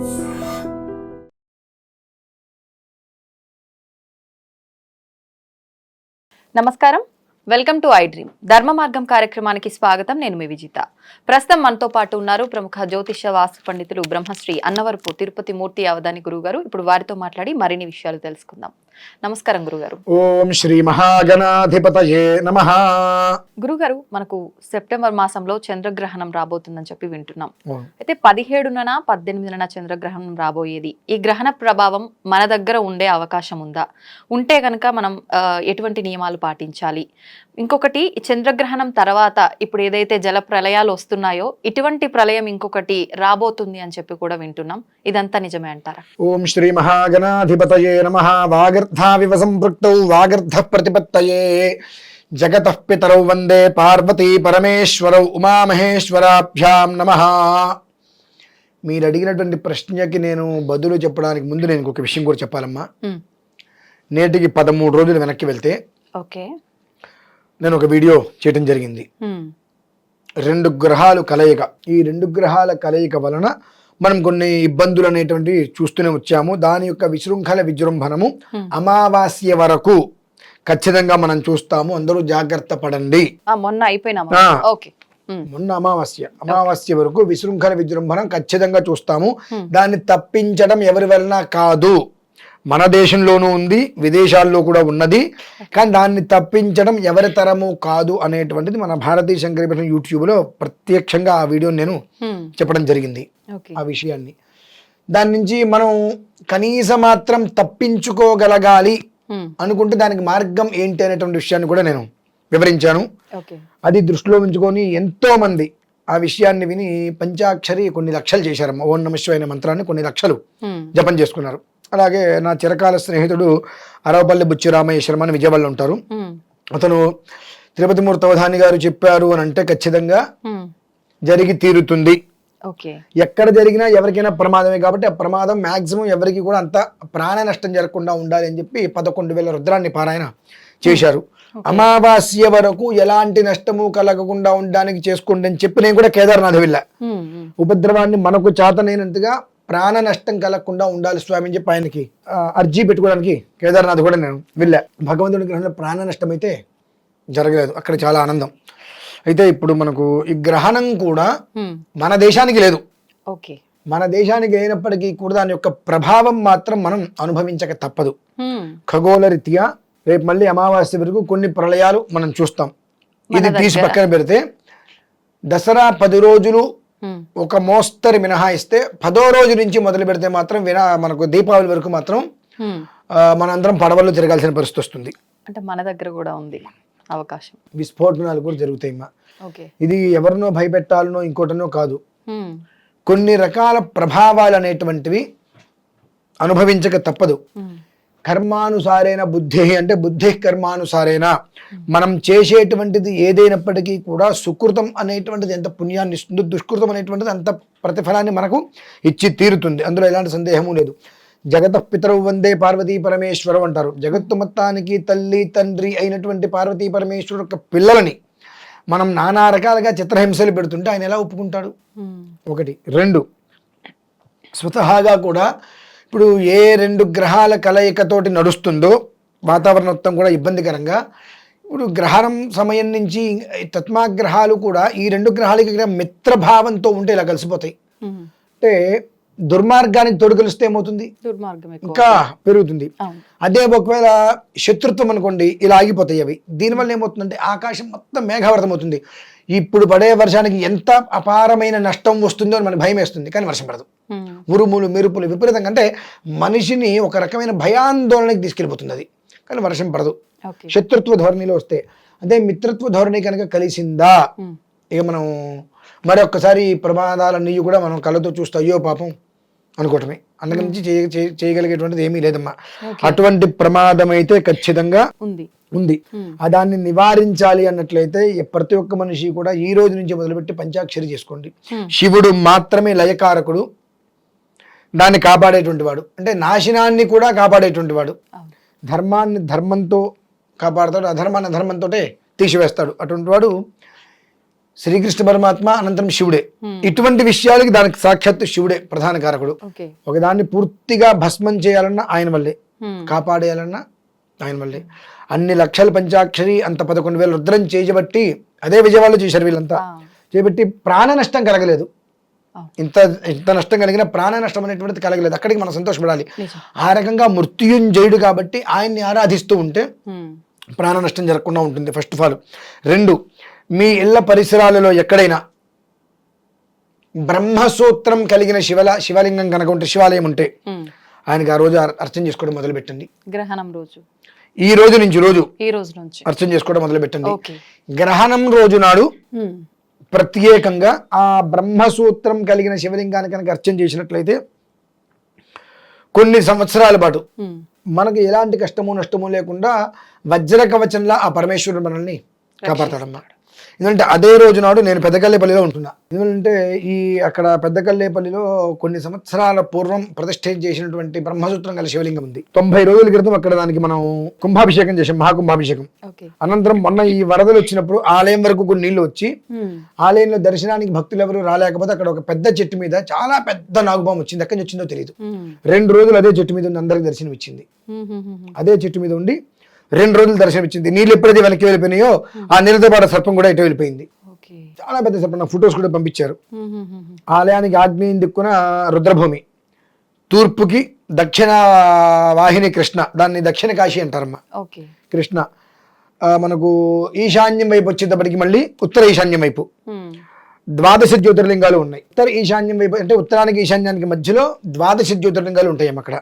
నమస్కారం. Welcome to I dream. Dharma Margam కార్యక్రమానికి స్వాగతం. నేను మీ విజిత. ప్రస్తుతం మనతో పాటు ఉన్నారు ప్రముఖ జ్యోతిష వాస్తు పండితులు బ్రహ్మశ్రీ అన్నవరపు తిరుపతి మూర్తి అవధాని గురువు గారు ఇప్పుడు వారితో మాట్లాడి మరిన్ని విషయాలు తెలుసుకుందాం. నమస్కారం గురుగారు. ఓం శ్రీ మహాగణాధిపతయే నమ. గురుగారు మనకు సెప్టెంబర్ మాసంలో చంద్రగ్రహణం రాబోతుందని చెప్పి వింటున్నాం. అయితే పదిహేడున పద్దెనిమిదిన చంద్రగ్రహణం రాబోయేది. ఈ గ్రహణ ప్రభావం మన దగ్గర ఉండే అవకాశం ఉందా? ఉంటే కనుక మనం ఎటువంటి నియమాలు పాటించాలి? ఇంకొకటి చంద్రగ్రహణం తర్వాత ఇప్పుడు ఏదైతే జల ప్రళయాలు వస్తున్నాయో ఇటువంటి ప్రళయం ఇంకొకటి రాబోతుంది అని చెప్పి కూడా వింటున్నాం. ఇదంతా నిజమే అంటారా? ఓం శ్రీ మహాగణాధిపతయే నమ. వాగర్ధావివ సంపృక్తౌ వాగర్ధ ప్రతిపత్తయే. జగత పితరౌ వందే పార్వతీ పరమేశ్వరౌ ఉమామహేశ్వరాభ్యాం నమ. మీరు అడిగినటువంటి ప్రశ్నకి నేను బదులు చెప్పడానికి ముందు నేను ఒక విషయం కూడా చెప్పాలమ్మా. నేటికి పదమూడు రోజులు వెనక్కి వెళ్తే ఓకే. నేను ఒక వీడియో చేయడం జరిగింది. రెండు గ్రహాలు కలయిక. ఈ రెండు గ్రహాల కలయిక వలన మనం కొన్ని ఇబ్బందులు అనేటువంటివి చూస్తూనే వచ్చాము. దాని యొక్క విశృంఖల విజృంభణము. అమావాస్య వరకు ఖచ్చితంగా మనం చూస్తాము. అందరూ జాగ్రత్త పడండి. మొన్న అయిపోయినా. ఓకే. మొన్న అమావాస్య. అమావాస్య వరకు విశృంఖల విజృంభణం ఖచ్చితంగా చూస్తాము. దాన్ని తప్పించడం ఎవరి వలన కాదు. మన దేశంలోనూ ఉంది విదేశాల్లో కూడా ఉన్నది. కానీ దాన్ని తప్పించడం ఎవరి తరము కాదు అనేటువంటిది మన భారతీయ శంకరీపీఠం యూట్యూబ్లో ప్రత్యక్షంగా ఆ వీడియోని నేను చెప్పడం జరిగింది ఆ విషయాన్ని. దాని నుంచి మనం కనీస మాత్రం తప్పించుకోగలగాలి అనుకుంటే దానికి మార్గం ఏంటి అనేటువంటి విషయాన్ని కూడా నేను వివరించాను. అది దృష్టిలో ఉంచుకొని ఎంతో మంది ఆ విషయాన్ని విని పంచాక్షరి కొన్ని లక్షలు చేశారమ్మ. ఓం నమ శివాయ అనే మంత్రాన్ని కొన్ని లక్షలు జపం చేసుకున్నారు. అలాగే నా చిరకాల స్నేహితుడు అరవపల్లి బుచ్చిరామయ్య శర్మ అని విజయవాడలో ఉంటారు. అతను తిరుపతి మూర్తవధాని గారు చెప్పారు అని అంటే ఖచ్చితంగా జరిగి తీరుతుంది. ఎక్కడ జరిగినా ఎవరికైనా ప్రమాదమే కాబట్టి ఆ ప్రమాదం మాక్సిమం ఎవరికి కూడా అంత ప్రాణ నష్టం జరగకుండా ఉండాలి అని చెప్పి పదకొండు వేల రుద్రాన్ని పారాయణ చేశారు. అమావాస్య వరకు ఎలాంటి నష్టము కలగకుండా ఉండడానికి చేసుకోండి అని చెప్పి నేను కూడా కేదార్నాథ్ వెళ్ళా. ఉపద్రవాన్ని మనకు చేతనైనంతగా ప్రాణ నష్టం కలగకుండా ఉండాలి స్వామి అని చెప్పి ఆయనకి అర్జీ పెట్టుకోవడానికి కేదార్నాథ్ కూడా నేను వెళ్ళా. భగవంతుడి గ్రహంలో ప్రాణ నష్టం అయితే జరగలేదు. అక్కడ చాలా ఆనందం. అయితే ఇప్పుడు మనకు ఈ గ్రహణం కూడా మన దేశానికి లేదు. ఓకే. మన దేశానికి అయినప్పటికీ కూడా దాని యొక్క ప్రభావం మాత్రం మనం అనుభవించక తప్పదు. ఖగోళ రీత్యా రేపు మళ్ళీ అమావాస్య వరకు కొన్ని ప్రళయాలు మనం చూస్తాం. ఇది తీసి? పక్కన పెడితే దసరా పది రోజులు ఒక మోస్తరు మినహాయిస్తే పదో రోజు నుంచి మొదలు పెడితే మాత్రం వినా మనకు దీపావళి వరకు మాత్రం మనందరం పడవల్లో తిరగాల్సిన పరిస్థితి వస్తుంది. అంటే మన దగ్గర కూడా ఉంది అవకాశం. విస్ఫోటనాలు కూడా జరుగుతాయి ఓకే. ఇది ఎవరినో భయపెట్టాలనో ఇంకోటనో కాదు. కొన్ని రకాల ప్రభావాలు అనేటువంటివి అనుభవించక తప్పదు. కర్మానుసారేణ బుద్ధి అంటే బుద్ధి కర్మానుసారేణ. మనం చేసేటువంటిది ఏదైనప్పటికీ కూడా సుకృతం అనేటువంటిది ఎంత పుణ్యాన్ని ఇస్తుందో దుష్కృతం అనేటువంటిది అంత ప్రతిఫలాన్ని మనకు ఇచ్చి తీరుతుంది. అందులో ఎలాంటి సందేహము లేదు. జగత పితరవు వందే పార్వతీ పరమేశ్వరం అంటారు. జగత్తు మొత్తానికి తల్లి తండ్రి అయినటువంటి పార్వతీ పరమేశ్వరు యొక్క పిల్లలని మనం నానా రకాలుగా చిత్రహింసలు పెడుతుంటే ఆయన ఎలా ఒప్పుకుంటాడు? ఒకటి. రెండు. స్వతహాగా కూడా ఇప్పుడు ఏ రెండు గ్రహాల కలయికతోటి నడుస్తుందో వాతావరణం మొత్తం కూడా ఇబ్బందికరంగా ఇప్పుడు గ్రహణం సమయం నుంచి ఈ తత్మాగ్రహాలు కూడా ఈ రెండు గ్రహాలకి మిత్రభావంతో ఉంటే ఇలా కలిసిపోతాయి. అంటే దుర్మార్గానికి తోడు కలిస్తే ఏమవుతుంది? దుర్మార్గం ఇంకా పెరుగుతుంది. అదే ఒకవేళ శత్రుత్వం అనుకోండి ఇలా ఆగిపోతాయి అవి. దీనివల్ల ఏమవుతుందంటే ఆకాశం మొత్తం మేఘావృతం అవుతుంది. ఇప్పుడు పడే వర్షానికి ఎంత అపారమైన నష్టం వస్తుందో అని మనకు భయం వేస్తుంది కానీ వర్షం పడదు. ఉరుములు మెరుపులు విపరీతంగా అంటే మనిషిని ఒక రకమైన భయాందోళనకి తీసుకెళ్ళిపోతుంది అది. కానీ వర్షం పడదు. శత్రుత్వ ధోరణిలో వస్తే అదే మిత్రత్వ ధోరణి కనుక కలిసిందా? ఇక మనం మరొక్కసారి ఈ ప్రమాదాలన్నీ కూడా మనం కళ్ళతో చూస్తే అయ్యో పాపం. అనుకోవటమే. అందుకని చేయగలిగేటువంటిది ఏమీ లేదమ్మా. అటువంటి ప్రమాదం అయితే ఖచ్చితంగా ఉంది. ఉంది. దాన్ని నివారించాలి అన్నట్లయితే ప్రతి ఒక్క మనిషి కూడా ఈ రోజు నుంచి మొదలుపెట్టి పంచాక్షరి చేసుకోండి. శివుడు మాత్రమే లయకారకుడు. దాన్ని కాపాడేటువంటి వాడు. అంటే నాశనాన్ని కూడా కాపాడేటువంటి వాడు. ధర్మాన్ని ధర్మంతో కాపాడతాడు. అధర్మాన్ని అధర్మంతో తీసివేస్తాడు. అటువంటి వాడు శ్రీకృష్ణ పరమాత్మ అనంతరం శివుడే. Hmm. ఇటువంటి విషయాలకి దానికి సాక్షాత్తు శివుడే ప్రధాన కారకుడు. ఓకే ఒకదాన్ని పూర్తిగా భస్మం చేయాలన్నా ఆయన వల్లే. హ్మ్. కాపాడేయాలన్నా ఆయన వల్లే. అన్ని లక్షల పంచాక్షరి అంత పదకొండు వేల రుద్రం చేయబట్టి అదే విజయవాడలో చేశారు వీళ్ళంతా. ఆ. చేయబట్టి ప్రాణ నష్టం కలగలేదు. ఆ. ఇంత ఇంత నష్టం కలిగిన ప్రాణ నష్టం అనేటువంటిది కలగలేదు. అక్కడికి మనం సంతోషపడాలి. ఆ రకంగా మృత్యుంజయుడు కాబట్టి ఆయన్ని ఆరాధిస్తూ ఉంటే హ్మ్. ప్రాణ నష్టం జరగకుండా ఉంటుంది ఫస్ట్ ఆఫ్ ఆల్. రెండు మీ ఇళ్ళ పరిసరాలలో ఎక్కడైనా బ్రహ్మసూత్రం కలిగిన శివల శివలింగం కనుక ఉంటే శివాలయం ఉంటే. ఆయనకి ఆ రోజు అర్- అర్చన చేసుకోవడం మొదలు పెట్టండి గ్రహణం రోజు ఈ రోజు నుంచి రోజు ఈ రోజు నుంచి అర్చన చేసుకోవడం మొదలు పెట్టండి గ్రహణం రోజు నాడు. ప్రత్యేకంగా ఆ బ్రహ్మసూత్రం కలిగిన శివలింగాన్ని కనుక అర్చన చేసినట్లయితే కొన్ని సంవత్సరాల పాటు. మనకు ఎలాంటి కష్టము నష్టము లేకుండా వజ్ర కవచంలా ఆ పరమేశ్వరుడు మనల్ని కాపాడతాడమ్మా ఎందుకంటే అదే రోజు నాడు నేను పెద్దకల్లేపల్లిలో ఉంటున్నా. ఎందుకంటే ఈ అక్కడ పెద్దకల్లేపల్లిలో కొన్ని సంవత్సరాల పూర్వం ప్రతిష్ఠ చేసినటువంటి బ్రహ్మసూత్రం గల శివలింగం ఉంది. తొంభై రోజుల క్రితం అక్కడ దానికి మనం కుంభాభిషేకం చేసాం మహాకుంభాభిషేకం. అనంతరం మొన్న ఈ వరదలు వచ్చినప్పుడు ఆలయం వరకు కొన్ని నీళ్ళు వచ్చి. ఆలయంలో దర్శనానికి భక్తులు ఎవరు రాలేకపోతే అక్కడ ఒక పెద్ద చెట్టు మీద చాలా పెద్ద నాగుపాము వచ్చింది. ఎక్కడి నుంచి వచ్చిందో తెలియదు. రెండు రోజులు అదే చెట్టు మీద ఉంది అందరికి దర్శనం ఇచ్చింది. అదే చెట్టు మీద ఉండి రెండు రోజులు దర్శనం ఇచ్చింది. నీళ్ళు ఎప్పుడైతే వెనక్కి వెళ్ళిపోయినాయో ఆ నీళ్ళతో పాటు సర్పం కూడా ఇటు వెళ్ళిపోయింది. చాలా పెద్ద సర్పం. నాకు ఫొటోస్ కూడా పంపించారు. ఆలయానికి ఆగ్నేయం దిక్కున రుద్రభూమి. తూర్పుకి దక్షిణ వాహిని కృష్ణ. దాన్ని దక్షిణ కాశీ అంటారమ్మ. కృష్ణ. మనకు ఈశాన్యం వైపు వచ్చేటప్పటికి మళ్ళీ ఉత్తర ఈశాన్యం వైపు. ద్వాదశ జ్యోతిర్లింగాలు ఉన్నాయి. ఉత్తర ఈశాన్యం వైపు అంటే ఉత్తరానికి ఈశాన్యానికి మధ్యలో ద్వాదశ జ్యోతిర్లింగాలు ఉంటాయి అక్కడ.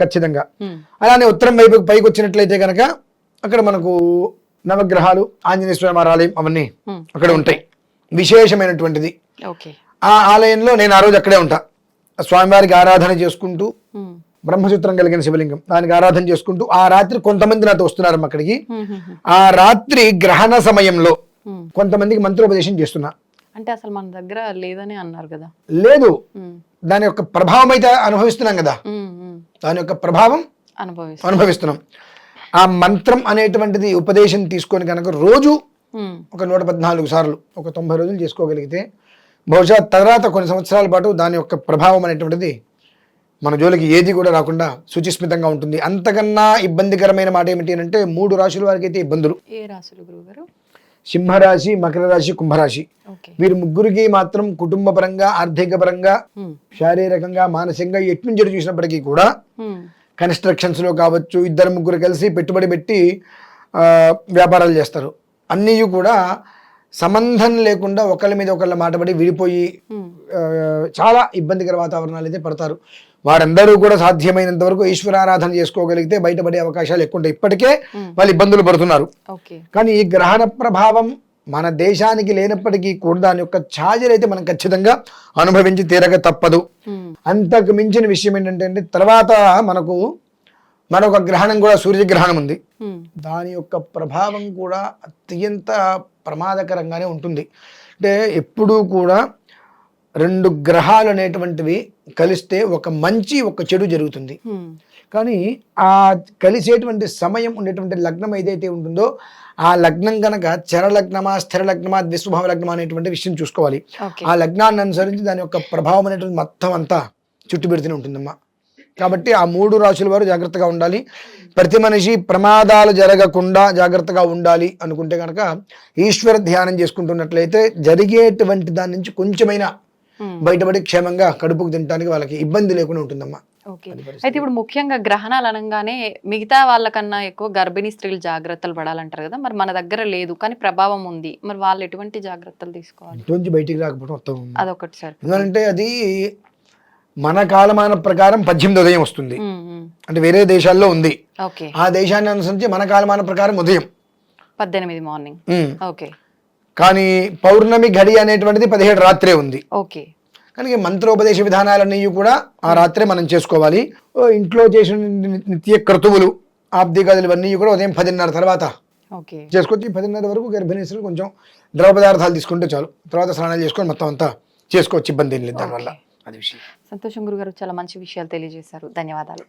ఖచ్చితంగా. అలానే ఉత్తరం వైపు పైకి వచ్చినట్లయితే కనుక అక్కడ మనకు నవగ్రహాలు ఆంజనేయ స్వామి ఆలయం అవన్నీ. అక్కడ ఉంటాయి. విశేషమైనటువంటిది. ఆ ఆలయంలో నేను ఆ రోజు అక్కడే ఉంటా. స్వామివారికి ఆరాధన చేసుకుంటూ హ్మ్. బ్రహ్మసూత్రం కలిగిన శివలింగం. దానికి ఆరాధన చేసుకుంటూ ఆ రాత్రి కొంతమంది నాతో వస్తున్నారు అక్కడికి. ఆ రాత్రి గ్రహణ సమయంలో. కొంతమందికి మంత్రోపదేశం చేస్తున్నా. అంటే అసలు మన దగ్గర లేదని అన్నారు కదా. లేదు. దాని యొక్క ప్రభావం అయితే అనుభవిస్తున్నాం కదా. దాని యొక్క ప్రభావం అనుభవిస్తా అనుభవిస్తున్నాం. ఆ మంత్రం అనేటువంటిది ఉపదేశం తీసుకొని కనుక రోజు. ఒక నూట పద్నాలుగు సార్లు ఒక తొంభై రోజులు చేసుకోగలిగితే బహుశా తర్వాత కొన్ని సంవత్సరాల పాటు దాని యొక్క ప్రభావం అనేటువంటిది మన జోలికి ఏది కూడా రాకుండా శుచిస్మితంగా ఉంటుంది. అంతకన్నా ఇబ్బందికరమైన మాట ఏమిటి అంటే మూడు రాశుల వారికి అయితే ఇబ్బందులు. ఏ రాసులు గురువు గారు? సింహరాశి మకర రాశి కుంభరాశి వీరి ముగ్గురికి మాత్రం కుటుంబ పరంగా ఆర్థిక పరంగా. శారీరకంగా మానసికంగా ఎటు నుంచి ఎటు చూసినప్పటికీ కూడా హ్మ్. కన్స్ట్రక్షన్స్లో కావచ్చు ఇద్దరు ముగ్గురు కలిసి పెట్టుబడి పెట్టి వ్యాపారాలు చేస్తారు. అన్నీ కూడా సంబంధం లేకుండా ఒకళ్ళ మీద ఒకళ్ళ మాటపడి విడిపోయి చాలా ఇబ్బందికర వాతావరణాలు అయితే పడతారు. వారందరూ కూడా సాధ్యమైనంత వరకు ఈశ్వరారాధన చేసుకోగలిగితే బయటపడే అవకాశాలు ఎక్కువ ఉంటాయి. ఇప్పటికే వాళ్ళు ఇబ్బందులు పడుతున్నారు. కానీ ఈ గ్రహణ ప్రభావం మన దేశానికి లేనప్పటికీ కూడా దాని యొక్క ఛార్జర్ అయితే మనం ఖచ్చితంగా అనుభవించి తీరక తప్పదు. అంతకు మించిన విషయం ఏంటంటే తర్వాత మనకు మరొక గ్రహణం కూడా సూర్యగ్రహణం ఉంది. దాని యొక్క ప్రభావం కూడా అత్యంత ప్రమాదకరంగానే ఉంటుంది. అంటే ఎప్పుడూ కూడా రెండు గ్రహాలు అనేటువంటివి కలిస్తే ఒక మంచి ఒక చెడు జరుగుతుంది. కానీ ఆ కలిసేటువంటి సమయం ఉండేటువంటి లగ్నం ఏదైతే ఉంటుందో ఆ లగ్నం కనుక చర లగ్నమా స్థిర లగ్నమా ద్విస్వభావ లగ్నమా అనేటువంటి విషయం చూసుకోవాలి ఆ లగ్నాన్ని అనుసరించి దాని యొక్క ప్రభావం అనేటువంటి మొత్తం అంతా చుట్టుపెడుతూనే ఉంటుందమ్మా కాబట్టి ఆ మూడు రాశుల వారు జాగ్రత్తగా ఉండాలి ప్రతి మనిషి ప్రమాదాలు జరగకుండా జాగ్రత్తగా ఉండాలి అనుకుంటే కనుక ఈశ్వర ధ్యానం చేసుకుంటున్నట్లయితే జరిగేటువంటి దాని నుంచి కొంచెమైనా. బయటపడి క్షేమంగా కడుపుకు తినడానికి వాళ్ళకి ఇబ్బంది లేకుండా ఉంటుందమ్మా. అయితే ఇప్పుడు ముఖ్యంగా గ్రహణాలు అనగానే మిగతా వాళ్ళకన్నా ఎక్కువ గర్భిణీ స్త్రీలు జాగ్రత్తలు పడాలంటారు కదా మరి మన దగ్గర లేదు కానీ ప్రభావం ఉంది మరి వాళ్ళు ఎటువంటి జాగ్రత్తలు తీసుకోవాలి? బయటికి రాకపోవడం మొత్తం అదొకటి సార్. ఎందుకంటే అది మన కాలమాన ప్రకారం పద్దెనిమిది ఉదయం వస్తుంది. అంటే వేరే దేశాల్లో ఉంది. ఓకే. ఆ దేశాన్ని అనుసరించి మన కాలమాన ప్రకారం ఉదయం. పద్దెనిమిది మార్నింగ్. ఓకే. కానీ పౌర్ణమి గడి అనేటువంటిది పదిహేడు రాత్రే ఉంది. ఓకే. కానీ మంత్రోపదేశ విధానాలన్నీ కూడా ఆ రాత్రే మనం చేసుకోవాలి. ఇంట్లో చేసిన నిత్య క్రతువులు ఆబ్దిగాదులు ఇవన్నీ కూడా ఉదయం పదిన్నర తర్వాత ఓకే. చేసుకొచ్చి పదిన్నర వరకు గర్భిణీసులు కొంచెం ద్రవ పదార్థాలు తీసుకుంటే చాలు. తర్వాత స్నానాలు చేసుకొని మొత్తం అంతా చేసుకోవచ్చు ఇబ్బంది ఏం లేదు దానివల్ల అది విషయం. సంతోషం గురుగారు చాలా మంచి విషయాలు తెలియజేశారు. ధన్యవాదాలు.